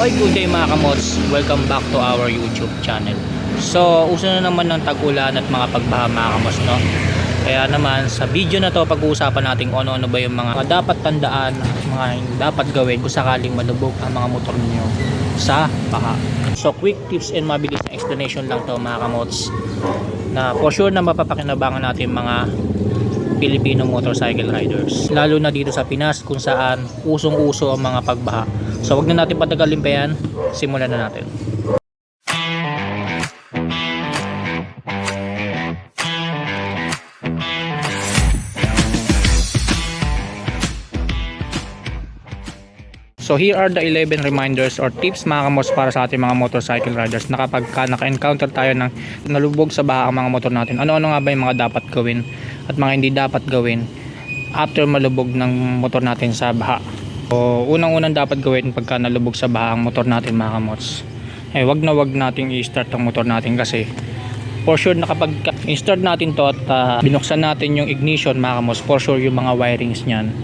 Oy, good day mga kamots. Welcome back to our YouTube channel. So, uso na naman ng tag-ulan at mga pagbaha mga kamots, no? Kaya naman, sa video na to, pag-uusapan natin kung ano-ano ba yung mga dapat tandaan, mga dapat gawin kung sakaling malubog ang mga motor niyo sa baha. So, quick tips and mabilis na explanation lang to mga kamots na for sure na mapapakinabangan natin mga Filipino motorcycle riders. Lalo na dito sa Pinas kung saan usong-uso ang mga pagbaha. So wag na natin patagalin pa yan. Simulan na natin. So here are the 11 reminders or tips mga kamos para sa ating mga motorcycle riders na kapag ka naka-encounter tayo ng nalubog sa baha ang mga motor natin, ano-ano nga ba yung mga dapat gawin at mga hindi dapat gawin after malubog ng motor natin sa baha. So unang-unang dapat gawin pagka nalubog sa baha ang motor natin mga kamos, eh wag na wag nating i-start ang motor natin kasi for sure na kapag i-start natin to at ah, binuksan natin yung ignition mga kamos, for sure yung mga wirings niyan.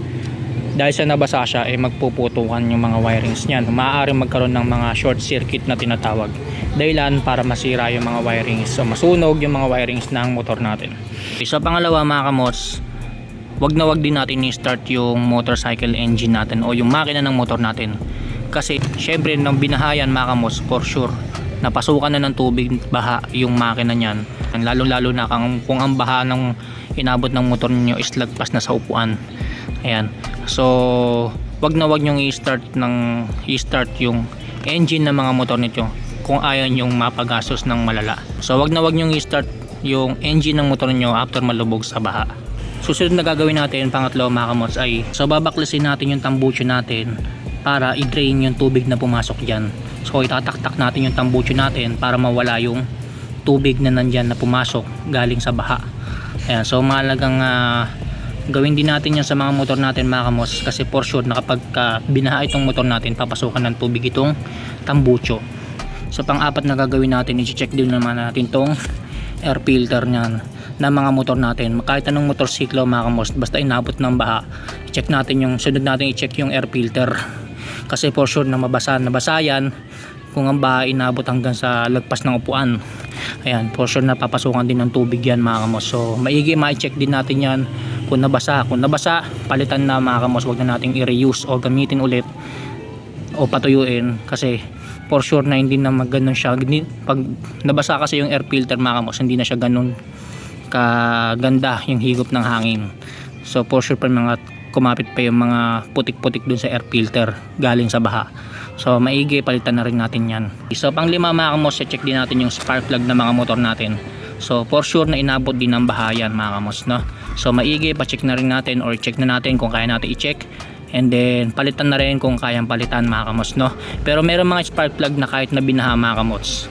Dahil sa nabasa siya ay magpuputukan yung mga wirings niyan. Maaaring magkaroon ng mga short circuit na tinatawag dahilan para masira yung mga wirings so masunog yung mga wirings ng motor natin. Isa pangalawa mga kamos wag na wag din natin i-start yung motorcycle engine natin o yung makina ng motor natin. Kasi syempre nang binahayan mga kamos for sure napasukan na ng tubig baha yung makina niyan. Lalo lalo na kung, ang baha ng inabot ng motor niyo is lagpas na sa upuan. Ayan. So wag na wag nyong i-start ng i-start yung engine ng mga motor nito kung ayaw nyong mapagastos ng malala. So wag na wag nyong i-start yung engine ng motor nyo after malubog sa baha susunod na gagawin natin pangatlo mga kamots ay so babaklasin natin yung tambucho natin para i-drain yung tubig na pumasok dyan. So itataktak natin yung tambucho natin para mawala yung tubig na nandyan na pumasok galing sa baha. Ayan, so mahalagang ah, gawin din natin yan sa mga motor natin mga kamos kasi for sure na kapag ah, binaha itong motor natin papasukan ng tubig itong tambucho. So pang apat na gagawin natin i-check din naman natin tong air filter niyan na mga motor natin. Kahit anong motorsiklo mga kamos basta inabot ng baha i-check natin yung sunod natin i-check yung air filter. Kasi for sure na mabasa nabasa yan kung ang baha inabot hanggang sa lagpas ng upuan. Ayan for sure na papasukan din ng tubig yan mga kamos. So maigi ma-check din natin yan kung nabasa. Kung nabasa palitan na mga kamos. Wag na nating i-reuse o gamitin ulit o patuyuin. Kasi for sure na hindi na magganon siya. Pag nabasa kasi yung air filter mga kamos hindi na siya ganun kaganda yung higop ng hangin. So for sure pa mga kumapit pa yung mga putik-putik dun sa air filter galing sa baha. So maigi palitan na rin natin yan. So pang lima mga kamos check din natin yung spark plug ng mga motor natin. So for sure na inabot din ng baha yan mga kamos no? So maigi pa-check na rin natin or check na natin kung kaya natin i-check. And then palitan na rin kung kayang palitan mga kamos no? Pero meron mga spark plug na kahit na binaha mga kamos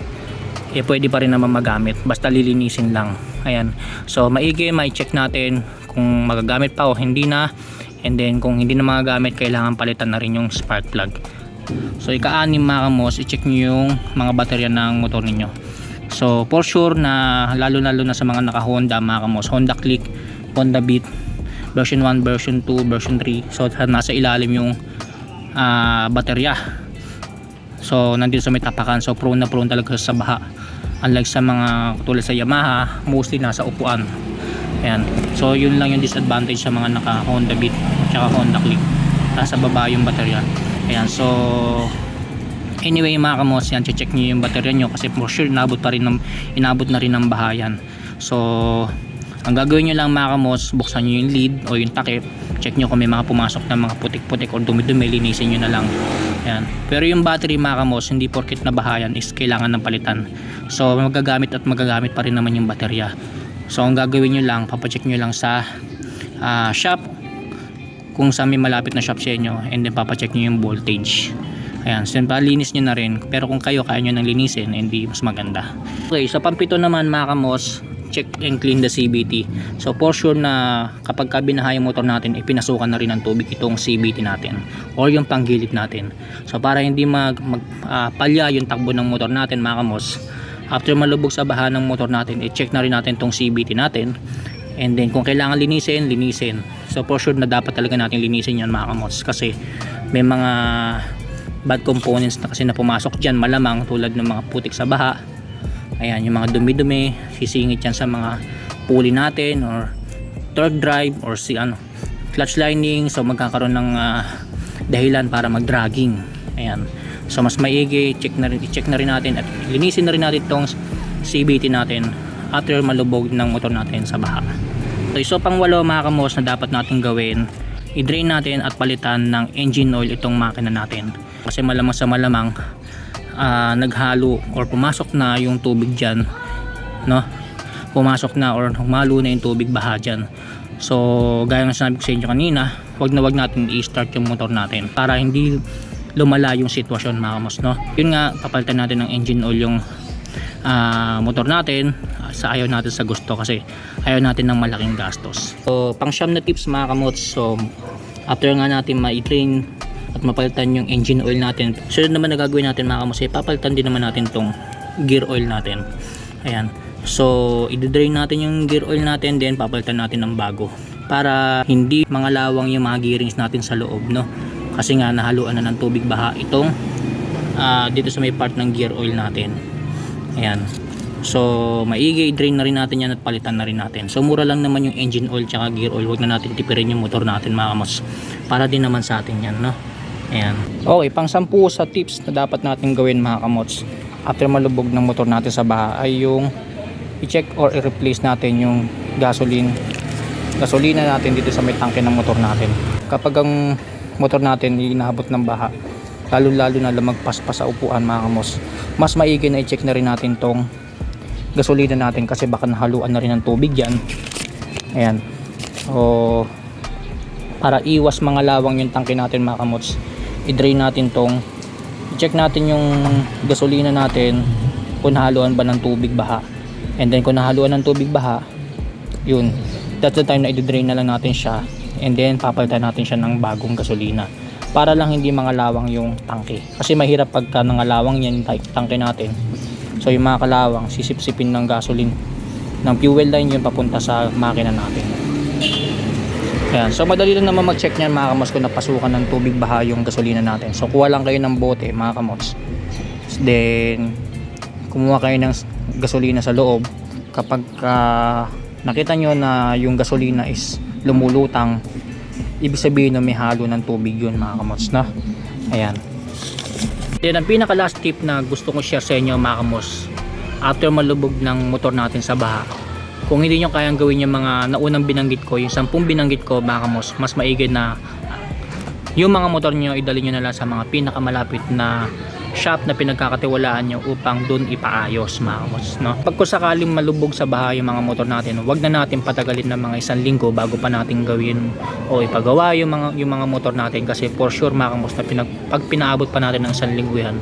eh pwede pa rin naman magamit. Basta lilinisin lang ayan. So maigi may check natin kung magagamit pa o hindi na. And then kung hindi na magagamit kailangan palitan na rin yung spark plug. So ika-anim mga kamos i-check nyo yung mga baterya ng motor ninyo. So for sure na lalo lalo na sa mga naka Honda mga kamos Honda Click Honda Beat version 1 version 2 version 3 so nasa ilalim yung ah, baterya. So nandito sa may tapakan. So prone na prone talaga sa baha. Unlike sa mga tulad sa Yamaha, mostly nasa upuan. Ayan. So yun lang yung disadvantage sa mga naka Honda Beat at Honda Click. Nasa baba yung baterya. Ayan. So anyway mga kamos yan check nyo yung baterya nyo kasi for sure inabot pa rin ng, inabot na rin ng bahayan so ang gagawin nyo lang mga kamos buksan nyo yung lead o yung takip check nyo kung may mga pumasok na mga putik-putik o dumi-dumi linisin nyo na lang yan. pero yung battery mga kamos hindi porkit na bahayan is kailangan ng palitan so magagamit at magagamit pa rin naman yung baterya so ang gagawin nyo lang papacheck nyo lang sa ah, shop kung saan may malapit na shop sa inyo and then papacheck nyo yung voltage Ayan, so yun, palinis nyo na rin. Pero kung kayo kaya nyo nang linisin, hindi mas maganda. Okay, sa pampito naman mga kamos, check and clean the CBT. So for sure na kapag ka binaha yung motor natin, ipinasukan na rin ng tubig itong CBT natin or yung panggilid natin. So para hindi mag, mag ah, palya yung takbo ng motor natin mga kamos, after malubog sa baha ng motor natin, i-check na rin natin tong CBT natin. And then kung kailangan linisin, linisin. So for sure na dapat talaga natin linisin yan mga kamos kasi may mga bad components na kasi na pumasok dyan malamang tulad ng mga putik sa baha ayan yung mga dumi-dumi sisingit yan sa mga pulley natin or torque drive or si ano clutch lining. So magkakaroon ng ah, dahilan para mag-dragging. Ayan. So mas maigi check na rin i-check na rin natin at linisin na rin natin itong CVT natin after malubog ng motor natin sa baha. So iso pang walo mga kamos na dapat natin gawin i-drain natin at palitan ng engine oil itong makina natin. Kasi malamang sa malamang ah, naghalo or pumasok na yung tubig dyan no? Pumasok na or humalo na yung tubig baha dyan. So gaya ng sinabi ko sa inyo kanina wag na wag natin i-start yung motor natin para hindi lumala yung sitwasyon mga kamos no? Yun nga papalitan natin ng engine oil yung ah, motor natin sa ayaw natin sa gusto kasi ayaw natin ng malaking gastos. So pang siyam na tips mga kamots so after nga natin ma-train at mapalitan yung engine oil natin sunod naman na natin mga kamots eh, papalitan din naman natin tong gear oil natin ayan so i-drain natin yung gear oil natin then papalitan natin ng bago para hindi mga lawang yung mga gearings natin sa loob no kasi nga nahaluan na ng tubig baha itong ah, dito sa may part ng gear oil natin Ayan. So, maigi i-drain na rin natin yan at palitan na rin natin. So, mura lang naman yung engine oil tsaka gear oil. Huwag na natin tipirin yung motor natin mga kamos. Para din naman sa atin yan, no? Ayan. Okay, pang sampu sa tips na dapat natin gawin mga kamots after malubog ng motor natin sa baha ay yung i-check or i-replace natin yung gasoline gasolina natin dito sa may tangke ng motor natin. Kapag ang motor natin inaabot ng baha, lalo lalo na lumagpas pa sa upuan mga kamos mas maigi na i-check na rin natin tong gasolina natin kasi baka nahaluan na rin ng tubig yan ayan o para iwas mga lawang yung tangke natin mga kamots i-drain natin tong i-check natin yung gasolina natin kung nahaluan ba ng tubig baha. And then kung nahaluan ng tubig baha yun that's the time na i-drain na lang natin siya. And then papalitan natin siya ng bagong gasolina para lang hindi mga lawang yung tangke. Kasi mahirap pagka nangalawang yan yung tangke natin. So yung mga kalawang sisipsipin ng gasoline ng fuel line yun papunta sa makina natin Ayan. so madali lang naman mag-check niyan mga kamos kung napasukan ng tubig baha yung gasolina natin. So kuha lang kayo ng bote mga kamos. Then kumuha kayo ng gasolina sa loob. Kapag ah, nakita nyo na yung gasolina is lumulutang ibig sabihin na may halo ng tubig yun mga kamos na ayan. Then ang pinaka last tip na gusto kong share sa inyo mga kamos. After malubog ng motor natin sa baha kung hindi nyo kayang gawin yung mga naunang binanggit ko yung sampung binanggit ko mga kamos mas maigi na yung mga motor nyo idali nyo na lang sa mga pinakamalapit na shop na pinagkakatiwalaan nyo upang dun ipaayos mga no? pag kung sakaling malubog sa baha yung mga motor natin wag na natin patagalin ng mga isang linggo bago pa natin gawin o ipagawa yung mga, yung mga motor natin kasi for sure mga na pinag, pag pinaabot pa natin ng isang linggo yan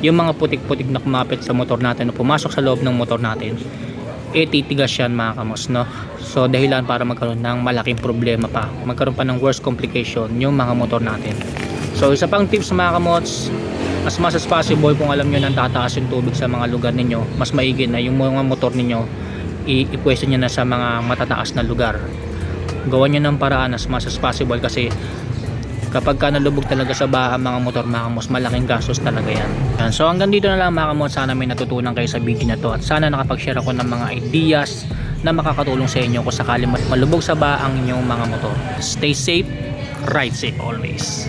yung mga putik-putik na kumapit sa motor natin o pumasok sa loob ng motor natin eh titigas yan mga kamos no? So dahilan para magkaroon ng malaking problema pa. Magkaroon pa ng worst complication yung mga motor natin. So isa pang tips mga kamots as much as possible kung alam nyo nang tataas yung tubig sa mga lugar ninyo mas maigi na yung mga motor ninyo ipwesto nyo na sa mga matataas na lugar. Gawan nyo ng paraan as much as possible kasi kapag ka nalubog talaga sa baha ang mga motor mga kamos malaking gastos talaga yan. so hanggang dito na lang mga kamos sana may natutunan kayo sa video na to. At sana nakapag-share ako ng mga ideas na makakatulong sa inyo kung sakali malubog sa baha ang inyong mga motor. Stay safe ride safe always